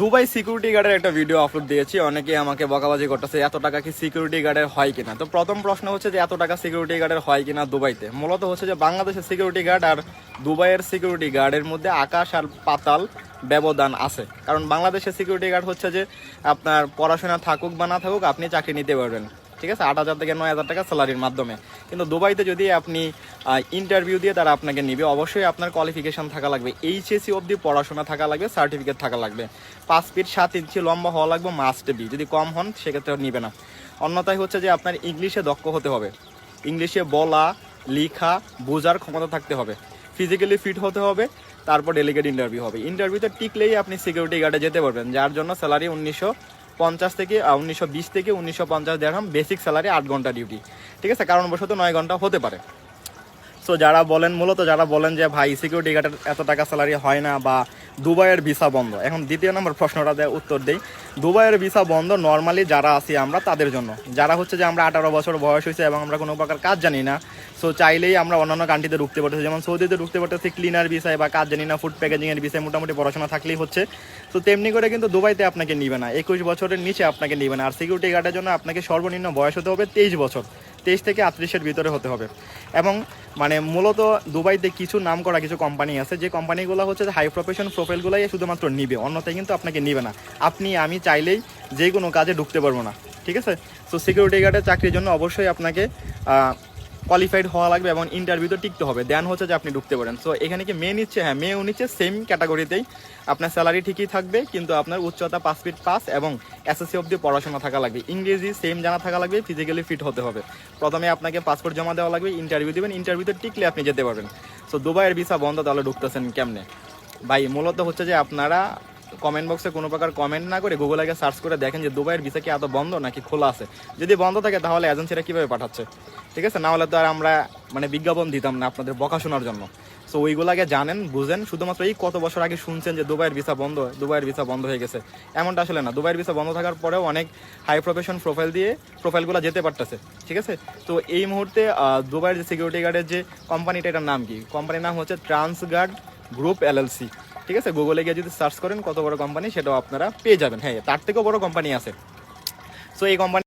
Dubai security গার্ডের একটা video upload দিয়েছি। অনেকে আমাকে বকাবাজি করতেছে, এত টাকা কি সিকিউরিটি গার্ডের হয় কিনা? তো প্রথম প্রশ্ন হচ্ছে যে, এত টাকা সিকিউরিটি গার্ডের হয় কিনা দুবাইতে? মূলত হচ্ছে যে বাংলাদেশের সিকিউরিটি গার্ড আর দুবাইয়ের সিকিউরিটি গার্ডের মধ্যে আকাশ আর পাতাল ব্যবধান আছে। কারণ বাংলাদেশের সিকিউরিটি গার্ড হচ্ছে যে, আপনার পড়াশোনা থাকুক বা না থাকুক, আপনি চাকরি নিতে পারবেন। ঠিক আছে? আট হাজার থেকে নয় হাজার টাকা স্যালারির মাধ্যমে। কিন্তু দুবাইতে যদি আপনি ইন্টারভিউ দিয়ে তারা আপনাকে নিবে, অবশ্যই আপনার কোয়ালিফিকেশন থাকা লাগবে। এইচএসসি অবধি পড়াশোনা থাকা লাগবে সার্টিফিকেট থাকা লাগবে। পাঁচ ফিট সাত ইঞ্চি লম্বা হওয়া লাগবে মাস্ট বি যদি কম হন, সেক্ষেত্রে নিবে না। অন্যথায় হচ্ছে যে আপনার ইংলিশে দক্ষ হতে হবে। ইংলিশে বলা, লেখা, বোঝার ক্ষমতা থাকতে হবে। ফিজিক্যালি ফিট হতে হবে, তারপর ডেলিগেট ইন্টারভিউ হবে। ইন্টারভিউতে টিকলেই আপনি সিকিউরিটি গার্ডে যেতে পারবেন, যার জন্য স্যালারি উনিশশো পঞ্চাশ থেকে উনিশশো বিশ থেকে উনিশশো পঞ্চাশ দেড়হাম বেসিক স্যালারি আট ঘণ্টা ডিউটি ঠিক আছে, কারণবশত নয় ঘণ্টা হতে পারে। সো যারা বলেন মূলত, যারা বলেন যে, ভাই সিকিউরিটি গার্ডের এত টাকা স্যালারি হয় না বা দুবাইয়ের ভিসা বন্ধ। এখন দ্বিতীয় নম্বর প্রশ্নটা দেয়, উত্তর দেই। দুবাইয়ের ভিসা বন্ধ নর্মালি যারা আছি আমরা, তাদের জন্য। যারা হচ্ছে যে, আমরা আঠারো বছর বয়স হয়েছে এবং আমরা কোনো প্রকার কাজ জানি না সো চাইলেই আমরা অন্যান্য কান্ট্রিতে ঢুকতে পারতেছি। যেমন সৌদিতে ঢুকতে পারতেছি ক্লিনার বিষয় বা কাজ জানি না ফুড প্যাকেজিংয়ের বিষয়ে মোটামুটি পড়াশোনা থাকলেই হচ্ছে। তো তেমনি করে কিন্তু দুবাইতে আপনাকে নিবে না। একুশ বছরের নিচে আপনাকে নিবে না। আর সিকিউরিটি গার্ডের জন্য আপনাকে সর্বনিম্ন বয়স হতে হবে তেইশ বছর। তেইশ থেকে আটত্রিশের ভিতরে হতে হবে। এবং মানে মূলত দুবাইতে কিছু নাম করা কিছু কোম্পানি আছে। যে কোম্পানিগুলো হচ্ছে হাই প্রফেশন প্রোফাইলগুলোই শুধুমাত্র নিবে। অন্যথায় কিন্তু আপনাকে নিবে না। আপনি, আমি চাইলেই যে কোনো কাজে ঢুকতে পারব না। ঠিক আছে? সো সিকিউরিটি গার্ডের চাকরির জন্য অবশ্যই আপনাকে কোয়ালিফাইড হওয়া লাগবে এবং ইন্টারভিউতে টিকতে হবে। দেন হচ্ছে যে আপনি ঢুকতে পারেন। সো এখানে কি মেয়ে নিচ্ছে? হ্যাঁ মেয়েও নিচ্ছে সেম ক্যাটাগরিতেই আপনার স্যালারি ঠিকই থাকবে, কিন্তু আপনার উচ্চতা পাঁচ ফিট পাস এবং এসএসসি অবধি পড়াশোনা থাকা লাগবে। ইংরেজি সেম জানা থাকা লাগবে ফিজিক্যালি ফিট হতে হবে। প্রথমে আপনাকে পাসপোর্ট জমা দেওয়া লাগবে ইন্টারভিউ দেবেন ইন্টারভিউতে টিকলে আপনি যেতে পারবেন। সো দুবাইয়ের ভিসা বন্ধ, তাহলে ঢুকতেছেন কেমনে? ভাই, মূলত হচ্ছে যে আপনারা কমেন্ট বক্সে কোনো প্রকার কমেন্ট না করে গুগলে গিয়ে সার্চ করে দেখেন যে দুবাইয়ের ভিসা কি এত বন্ধ নাকি খোলা আছে। যদি বন্ধ থাকে তাহলে এজেন্সিরা কীভাবে পাঠাচ্ছে? ঠিক আছে? না হলে তো আর আমরা মানে বিজ্ঞাপন দিতাম না আপনাদের বকা শোনার জন্য। সো আগে জানেন, বুঝেন, শুধুমাত্র এই কত বছর আগে শুনছেন যে দুবাইয়ের ভিসা বন্ধ, দুবাইয়ের ভিসা বন্ধ হয়ে গেছে। এমনটা আসলে না। দুবাইয়ের ভিসা বন্ধ থাকার পরেও অনেক হাই প্রফেশন প্রোফাইল দিয়ে প্রোফাইলগুলো যেতে পারতেছে। ঠিক আছে? তো এই মুহূর্তে দুবাইয়ের যে সিকিউরিটি গার্ডের যে কোম্পানিটা এটার নাম কি? কোম্পানির নাম হচ্ছে ট্রান্সগার্ড গ্রুপ এলএলসি ঠিক আছে? গুগলে গিয়ে যদি সার্চ করেন কত বড় কোম্পানি সেটাও আপনারা পেয়ে যাবেন। হ্যাঁ তার থেকেও বড় কোম্পানি আছে। সো এই কোম্পানি